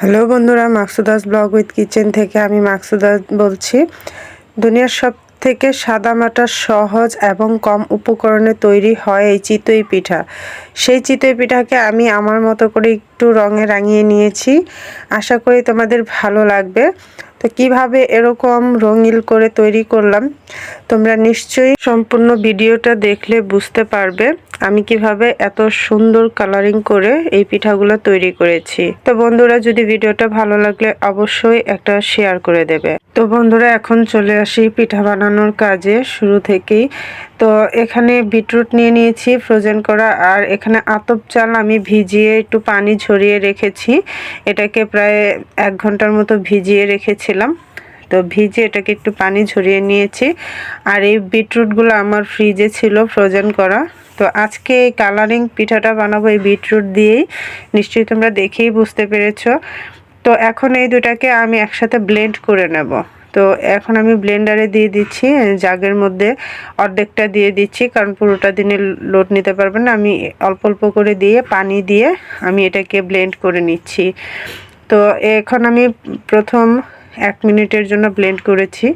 Hello বন্ধুরা, মাকসুদাস blog with kitchen থেকে আমি মাকসুদাস বলছি। দুনিয়ার সব থেকে সাদামাটা সহজ এবং কম উপকরণে তৈরি হয় এই চিতই পিঠা। সেই চিতই পিঠাকে আমি আমার মতো করে একটু রঙে রাঙিয়ে নিয়েছি। আশা করি তোমাদের ভালো লাগবে। তো কীভাবে এরকম রঙিল করে তৈরি করলাম? তোমরা নিশ্চয়ই সম্পূর্ণ ভিডিওটা দেখলে বুঝতে পারবে আমি কীভাবে এত সুন্দর কালারিং করে এই পিঠাগুলো তৈরি করেছি। তো বন্ধুরা, যদি ভিডিওটা ভালো লাগলে অবশ্যই একটা শেয়ার করে দেবে। তো বন্ধুরা, এখন চলে আসি পিঠা বানানোর কাজে শুরু থেকেই। তো এখানে বিটরুট নিয়ে নিয়েছি ফ্রোজেন করা, আর এখানে আতপ চাল আমি ভিজিয়ে একটু পানি ঝরিয়ে রেখেছি। এটাকে প্রায় এক ঘণ্টার মতো ভিজিয়ে রেখেছিলাম। তো ভিজে এটাকে একটু পানি ঝরিয়ে নিয়েছি। আর এই বিটরুটগুলো আমার ফ্রিজে ছিল ফ্রোজেন করা। তো আজকে এই কালারিং পিঠাটা বানাবো এই বিটরুট দিয়েই। নিশ্চয়ই তোমরা দেখেই বুঝতে পেরেছ। তো এখন এই দুটাকে আমি একসাথে ব্লেন্ড করে নেব। তো এখন আমি ব্লেন্ডারে দিয়ে দিচ্ছি, জাগের মধ্যে অর্ধেকটা দিয়ে দিচ্ছি, কারণ পুরোটা দিনে লোড নিতে পারবে না। আমি অল্প অল্প করে দিয়ে পানি দিয়ে আমি এটাকে ব্লেন্ড করে নিচ্ছি। তো এখন আমি প্রথম এক মিনিটের জন্য ব্লেন্ড করেছি।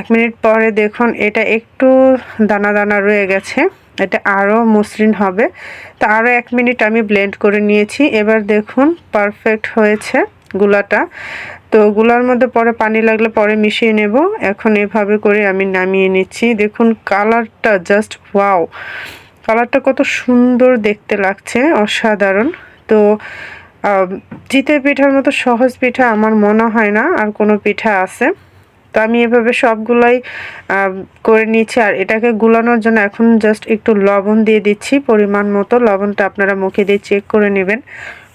এক মিনিট পরে দেখুন, এটা একটু দানা দানা রয়ে গেছে। এটা আরও মসৃণ হবে। তো আরও এক মিনিট আমি ব্লেন্ড করে নিয়েছি। এবার দেখুন পারফেক্ট হয়েছে। গুলাটা। তো গুলার মধ্যে পরে পানি লাগলে পরে মিশিয়ে নেব। এখন এভাবে করে আমি নামিয়ে নিচ্ছি। দেখুন, কালারটা জাস্ট ওয়াও কালারটা কত সুন্দর দেখতে লাগছে, অসাধারণ। তো চিতে পিঠার মতো সহজ পিঠা আমার মনে হয় না, আর কোনো পিঠা আছে। তো আমি এভাবে সবগুলাই করে নিয়েছি আর এটাকে গুলানোর জন্য এখন জাস্ট একটু লবণ দিয়ে দিচ্ছি, পরিমাণ মতো। লবণটা আপনারা মুখে দিয়ে চেক করে নেবেন।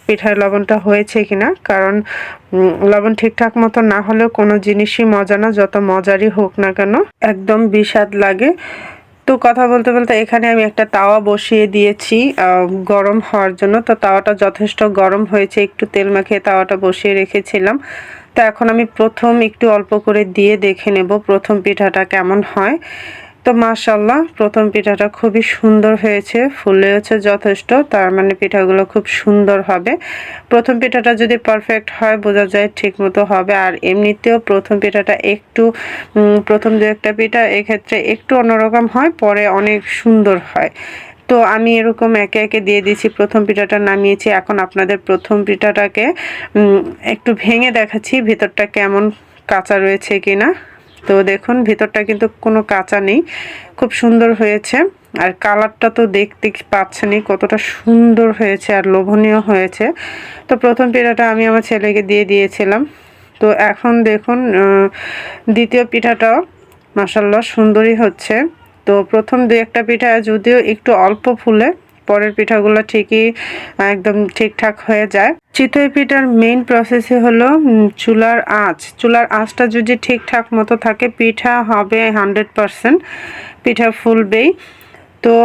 পিঠার লবণটা হয়েছে কিনা, কারণ লবণ ঠিকঠাক মতো না হলেও কোনো জিনিসই মজা না, যত মজারই হোক না কেন, একদম বিষাদ লাগে। তো কথা বলতে বলতে এখানে আমি একটা তাওয়া বসিয়ে দিয়েছি গরম হওয়ার জন্য। তো তাওয়াটা যথেষ্ট গরম হয়েছে, একটু তেল মাখিয়ে তাওয়াটা বসিয়ে রেখেছিলাম। তো এখন আমি প্রথম একটু অল্প করে দিয়ে দেখে নেব প্রথম পিঠাটা কেমন হয়। তো মাশাল্লাহ প্রথম পিঠাটা খুবই সুন্দর হয়েছে ফুলেছে যথেষ্ট, তার মানে পিঠাগুলো খুব সুন্দর হবে। প্রথম পিঠাটা যদি পারফেক্ট হয়, বোঝা যায় ঠিক মতো হবে, আর এমনিতেও প্রথম পিঠাটা একটু প্রথম দু একটা পিঠা এক্ষেত্রে একটু অন্যরকম হয়, পরে অনেক সুন্দর হয়। তো আমি এরকম একে একে দিয়ে দিয়েছি, প্রথম পিঠাটা নামিয়েছি, এখন আপনাদের প্রথম পিঠাটাকে একটু ভেঙে দেখাচ্ছি, ভিতরটা কেমন কাঁচা রয়েছে কিনা। তো দেখুন, ভিতরটা কিন্তু কোনো কাঁচা নেই। খুব সুন্দর হয়েছে। আর কালারটা তো দেখতে পাচ্ছেনই কতটা সুন্দর হয়েছে আর লোভনীয় হয়েছে। তো প্রথম পিঠাটা আমি আমার ছেলেকে দিয়ে দিয়েছিলাম। তো এখন দেখুন দ্বিতীয় পিঠাটাও মাসাল্লাহ সুন্দরই হচ্ছে। তো প্রথম দু একটা পিঠা যদিও একটু অল্প ফুলে পরের পিঠাগুলো ঠিকই একদম ঠিকঠাক হয়ে যায়। চিতই পিঠার মেইন প্রসেসই হলো চুলার আঁচ। চুলার আঁচটা যদি ঠিকঠাক মতো থাকে, পিঠা হবে হান্ড্রেড পারসেন্ট পিঠা ফুলবেই। তো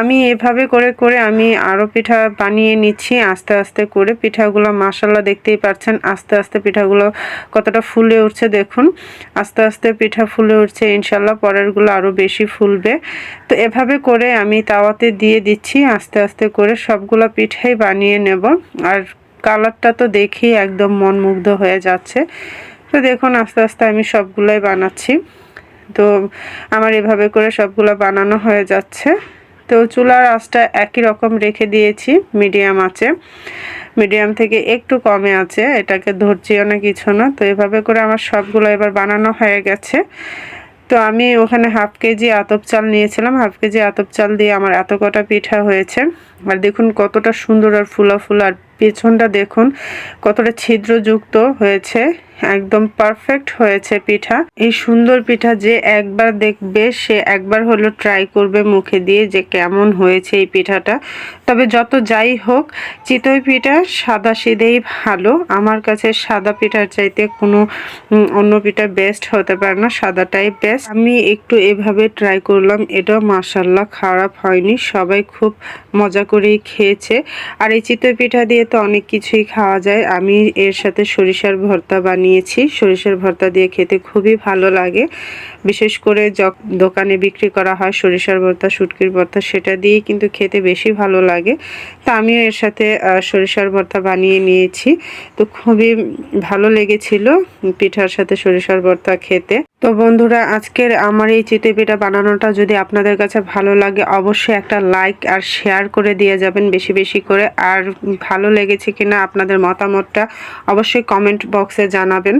আমি এভাবে করে করে আমি আরও পিঠা বানিয়ে নিচ্ছি, আস্তে আস্তে করে। পিঠাগুলো মাসাল্লা দেখতেই পাচ্ছেন, আস্তে আস্তে পিঠাগুলো কতটা ফুলে উঠছে, দেখুন। আস্তে আস্তে পিঠা ফুলে উঠছে ইনশাল্লাহ পরেরগুলো আরও বেশি ফুলবে। তো এভাবে করে আমি তাওয়াতে দিয়ে দিচ্ছি, আস্তে আস্তে করে সবগুলো পিঠাই বানিয়ে নেব। আর কালারটা তো দেখি একদম মনমুগ্ধ হয়ে যাচ্ছে। তো দেখুন, আস্তে আস্তে আমি সবগুলোই বানাচ্ছি। তো আমার এভাবে করে সবগুলো বানানো হয়ে যাচ্ছে। তো চুলার আঁচটা একই রকম রেখে দিয়েছি, মিডিয়াম আছে। মিডিয়াম থেকে একটু কমে আছে, এটাকে ধরছিও না কিছু না। তো এভাবে করে আমার সবগুলো এবার বানানো হয়ে গেছে। তো আমি ওখানে হাফ কেজি আতপ চাল নিয়েছিলাম। হাফ কেজি আতপ চাল দিয়ে আমার এত কটা পিঠা হয়েছে। আর দেখুন কতটা সুন্দর আর ফুলা ফুলা, আর পেছনটা দেখুন কতটা ছিদ্রযুক্ত হয়েছে, একদম পারফেক্ট হয়েছে পিঠা। এই সুন্দর পিঠা যে একবার দেখবে, সে একবার হলো ট্রাই করবে মুখে দিয়ে যে কেমন হয়েছে এই পিঠাটা। তবে যত যাই হোক, চিতই পিঠা সাদা সিধেই ভালো। আমার কাছে সাদা পিঠার চাইতে কোনো অন্য পিঠা বেস্ট হতে পারে না, সাদাটাই বেস্ট আমি একটু এভাবে ট্রাই করলাম এটা মাসাল্লাহ খারাপ হয়নি। সবাই খুব মজা করেই খেয়েছে। আর এই চিতই পিঠা দিয়ে তো অনেক কিছুই খাওয়া যায়। আমি এর সাথে সরিষার ভর্তা বানিয়েছি। সরিষার ভর্তা দিয়ে খেতে খুবই ভালো লাগে। বিশেষ করে দোকানে বিক্রি করা হয় সরিষার ভর্তা, শুটকির ভর্তা, সেটা দিয়েই কিন্তু খেতে বেশি ভালো লাগে। তা আমিও এর সাথে সরিষার ভর্তা বানিয়ে নিয়েছি। তো খুবই ভালো লেগেছিল পিঠার সাথে সরিষার ভর্তা খেতে। তো বন্ধুরা, আজকের আমার এই চিতই পিঠা বানানোটা যদি আপনাদের কাছে ভালো লাগে, অবশ্যই একটা লাইক আর শেয়ার করে দিয়ে যাবেন বেশি বেশি করে। আর ভালো লেগেছে কিনা আপনাদের মতামতটা অবশ্যই কমেন্ট বক্সে জানাবেন।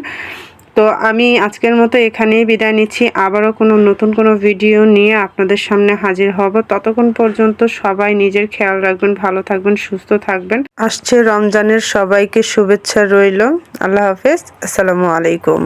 তো আমি আজকের মতো এখানেই বিদায় নিচ্ছি। আবারও কোনো নতুন কোনো ভিডিও নিয়ে আপনাদের সামনে হাজির হব। ততক্ষণ পর্যন্ত সবাই নিজের খেয়াল রাখবেন, ভালো থাকবেন, সুস্থ থাকবেন। আসছে রমজানের সবাইকে শুভেচ্ছা রইল। আল্লাহ হাফেজ। আসসালামু আলাইকুম।